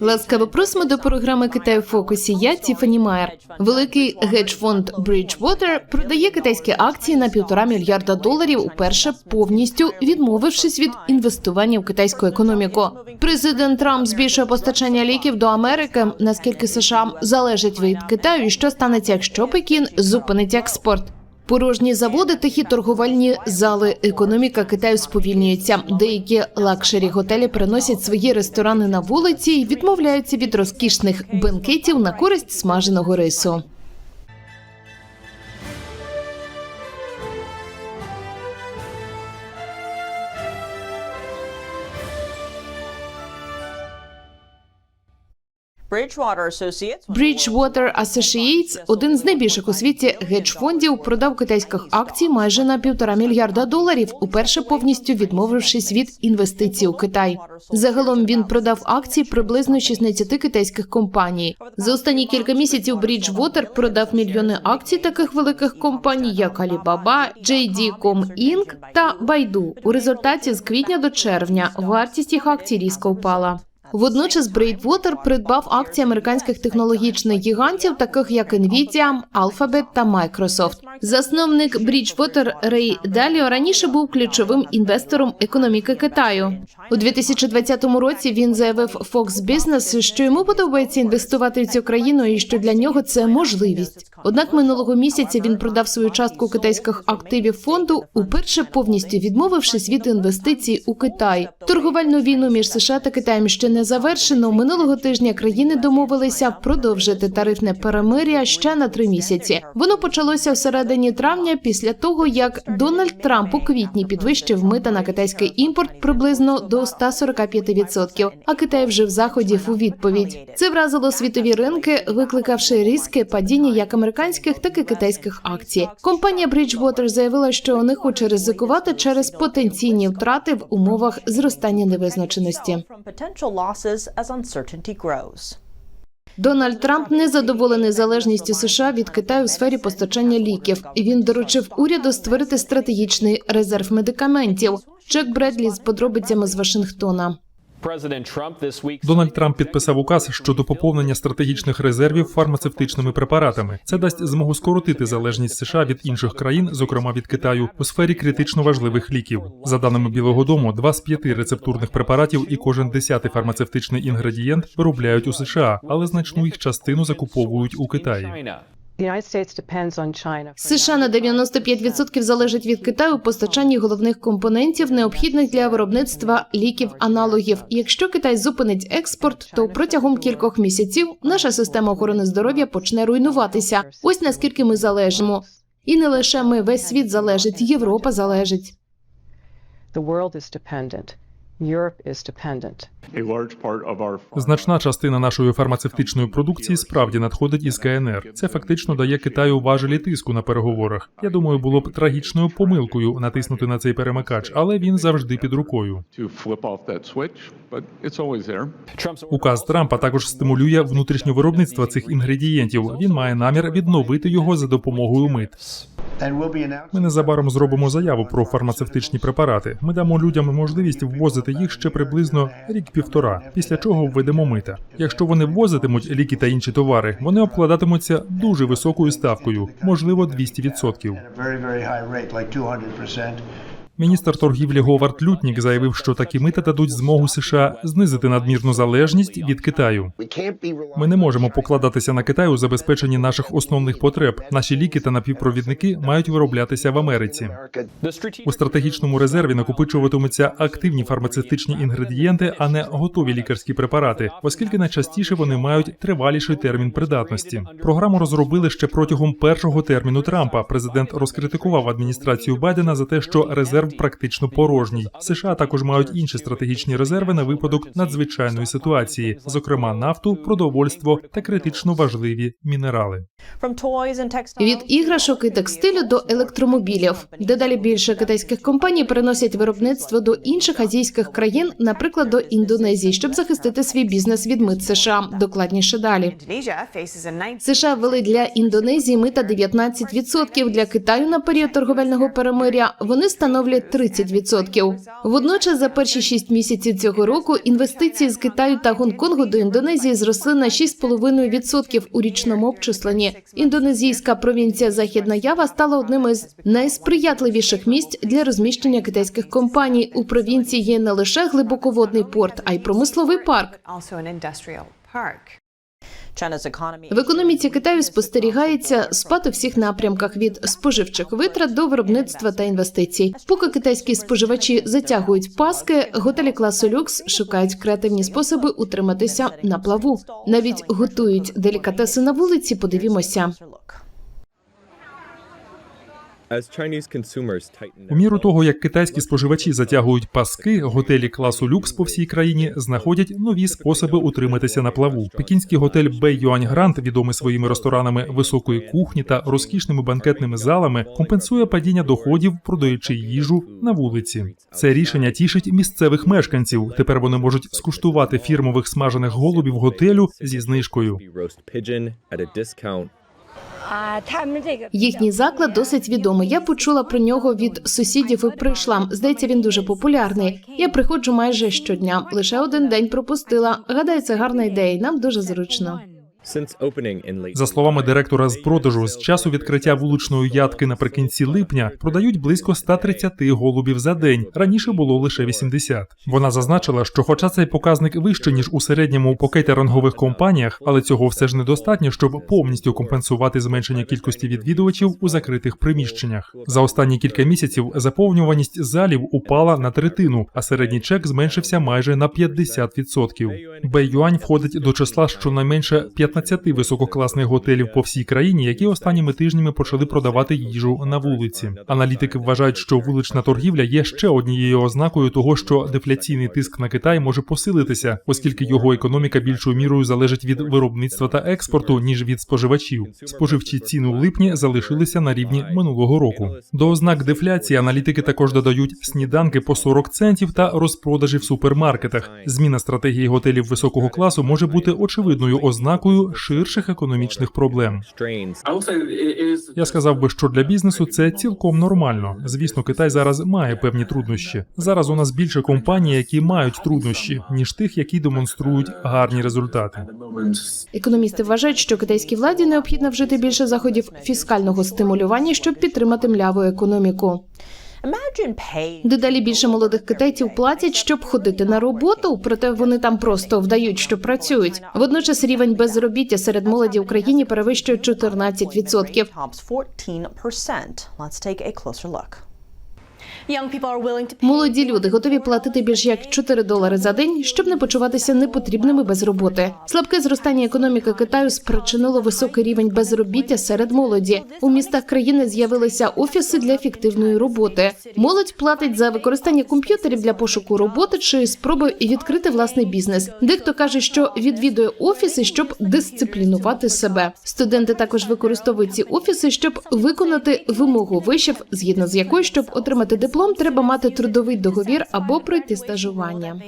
Ласкаво просимо до програми Китай в фокусі. Я Тіфані Майер. Великий гедж-фонд Bridgewater продає китайські акції на півтора мільярда доларів. Уперше повністю відмовившись від інвестування в китайську економіку. Президент Трамп збільшує постачання ліків до Америки. Наскільки США залежить від Китаю, і що станеться, якщо Пекін зупинить експорт? Порожні заводи, тихі торговельні зали. Економіка Китаю сповільнюється. Деякі лакшері готелі приносять свої ресторани на вулиці і відмовляються від розкішних бенкетів на користь смаженого рису. Bridgewater Associates. Один з найбільших у світі гедж-фондів, продав китайських акцій майже на півтора мільярда доларів, уперше повністю відмовившись від інвестицій у Китай. Загалом він продав акції приблизно 16 китайських компаній. За останні кілька місяців Bridgewater продав мільйони акцій таких великих компаній, як Alibaba, JD.com Inc. та Baidu. У результаті з квітня до червня вартість їх акцій різко впала. Водночас Брейдвотер придбав акції американських технологічних гігантів, таких як Nvidia, Alphabet та Microsoft. Засновник Bridgewater Рей Даліо раніше був ключовим інвестором економіки Китаю. У 2020 році він заявив Fox Business, що йому подобається інвестувати в цю країну і що для нього це можливість. Однак минулого місяця він продав свою частку китайських активів фонду, уперше повністю відмовившись від інвестицій у Китай. Торговельну війну між США та Китаєм ще не завершено. Минулого тижня країни домовилися продовжити тарифне перемир'я ще на три місяці. Воно почалося в середині травня, після того як Дональд Трамп у квітні підвищив мита на китайський імпорт приблизно до 145%, а Китай вжив заходів у відповідь. Це вразило світові ринки, викликавши різке падіння як американських, так і китайських акцій. Компанія Bridgewater заявила, що не хоче ризикувати через потенційні втрати в умовах зростання невизначеності. Дональд Трамп не задоволений залежністю США від Китаю у сфері постачання ліків. І Він доручив уряду створити стратегічний резерв медикаментів. Джек Бредлі з подробицями з Вашингтона. Дональд Трамп підписав указ щодо поповнення стратегічних резервів фармацевтичними препаратами. Це дасть змогу скоротити залежність США від інших країн, зокрема від Китаю, у сфері критично важливих ліків. За даними Білого Дому, два з п'яти рецептурних препаратів і кожен десятий фармацевтичний інгредієнт виробляють у США, але значну їх частину закуповують у Китаї. США на 95% залежить від Китаю у постачанні головних компонентів, необхідних для виробництва ліків аналогів. Якщо Китай зупинить експорт, то протягом кількох місяців наша система охорони здоров'я почне руйнуватися. Ось наскільки ми залежимо. І не лише ми, весь світ залежить, Європа залежить. Значна частина нашої фармацевтичної продукції справді надходить із КНР. Це фактично дає Китаю важелі тиску на переговорах. Я думаю, було б трагічною помилкою натиснути на цей перемикач, але він завжди під рукою. to flip off that switch, but it's always there. Указ Трампа також стимулює внутрішнє виробництво цих інгредієнтів. Він має намір відновити його за допомогою мит. Ми незабаром зробимо заяву про фармацевтичні препарати. Ми дамо людям можливість ввозити їх ще приблизно рік-півтора, після чого введемо мита. Якщо вони ввозитимуть ліки та інші товари, вони обкладатимуться дуже високою ставкою, можливо, 200%. A very, very high rate, like 200%. Міністр торгівлі Говард Лютнік заявив, що такі мита дадуть змогу США знизити надмірну залежність від Китаю. Ми не можемо покладатися на Китай у забезпеченні наших основних потреб. Наші ліки та напівпровідники мають вироблятися в Америці. У стратегічному резерві накопичуватимуться активні фармацевтичні інгредієнти, а не готові лікарські препарати, оскільки найчастіше вони мають триваліший термін придатності. Програму розробили ще протягом першого терміну Трампа. Президент розкритикував адміністрацію Байдена за те, що резерв практично порожній. США також мають інші стратегічні резерви на випадок надзвичайної ситуації, зокрема нафту, продовольство та критично важливі мінерали. Від іграшок і текстилю до електромобілів. Дедалі більше китайських компаній переносять виробництво до інших азійських країн, наприклад, до Індонезії, щоб захистити свій бізнес від мит США. Докладніше далі. Indonesia faces a 9 США ввели для Індонезії мита 19%. Для Китаю на період торговельного перемиря вони становлять становлять 30%. Водночас, за перші шість місяців цього року інвестиції з Китаю та Гонконгу до Індонезії зросли на 6,5% у річному обчисленні. Індонезійська провінція Західна Ява стала одним із найсприятливіших місць для розміщення китайських компаній. У провінції є не лише глибоководний порт, а й промисловий парк. В економіці Китаю спостерігається спад у всіх напрямках від споживчих витрат до виробництва та інвестицій. Поки китайські споживачі затягують паски, готелі класу люкс шукають креативні способи утриматися на плаву. Навіть готують делікатеси на вулиці. Подивімося. У міру того, як китайські споживачі затягують паски, готелі класу люкс по всій країні знаходять нові способи утриматися на плаву. Пекінський готель Бей Юань Грант, відомий своїми ресторанами високої кухні та розкішними банкетними залами, компенсує падіння доходів, продаючи їжу на вулиці. Це рішення тішить місцевих мешканців. Тепер вони можуть скуштувати фірмових смажених голубів готелю зі знижкою. Їхній заклад досить відомий. Я почула про нього від сусідів і прийшла. Здається, він дуже популярний. Я приходжу майже щодня. Лише один день пропустила. Гадаю, це гарна ідея. Нам дуже зручно. За словами директора з продажу, з часу відкриття вуличної ядки наприкінці липня продають близько 130 голубів за день. Раніше було лише 80. Вона зазначила, що, хоча цей показник вищий ніж у середньому по кейтерингових компаніях, але цього все ж недостатньо, щоб повністю компенсувати зменшення кількості відвідувачів у закритих приміщеннях. За останні кілька місяців заповнюваність залів упала на третину, а середній чек зменшився майже на 50%. Бейюань входить до числа щонайменше 15 висококласних готелів по всій країні, які останніми тижнями почали продавати їжу на вулиці. Аналітики вважають, що вулична торгівля є ще однією ознакою того, що дефляційний тиск на Китай може посилитися, оскільки його економіка більшою мірою залежить від виробництва та експорту ніж від споживачів. Споживчі ціни в липні залишилися на рівні минулого року. До ознак дефляції аналітики також додають сніданки по 40 центів та розпродажі в супермаркетах. Зміна стратегії готелів високого класу може бути очевидною ознакою ширших економічних проблем. Я сказав би, що для бізнесу це цілком нормально. Звісно, Китай зараз має певні труднощі. Зараз у нас більше компаній, які мають труднощі, ніж тих, які демонструють гарні результати. Економісти вважають, що китайській владі необхідно вжити більше заходів фіскального стимулювання, щоб підтримати мляву економіку. Дедалі більше молодих китайців платять, щоб ходити на роботу, проте вони там просто вдають, що працюють. Водночас рівень безробіття серед молоді в Україні перевищує 14%. Молоді люди готові платити більш як 4 долари за день, щоб не почуватися непотрібними без роботи. Слабке зростання економіки Китаю спричинило високий рівень безробіття серед молоді. У містах країни з'явилися офіси для фіктивної роботи. Молодь платить за використання комп'ютерів для пошуку роботи чи спроби відкрити власний бізнес. Дехто каже, що відвідує офіси, щоб дисциплінувати себе. Студенти також використовують ці офіси, щоб виконати вимогу вишів, згідно з якою, щоб отримати диплом, треба мати трудовий договір або пройти стажування.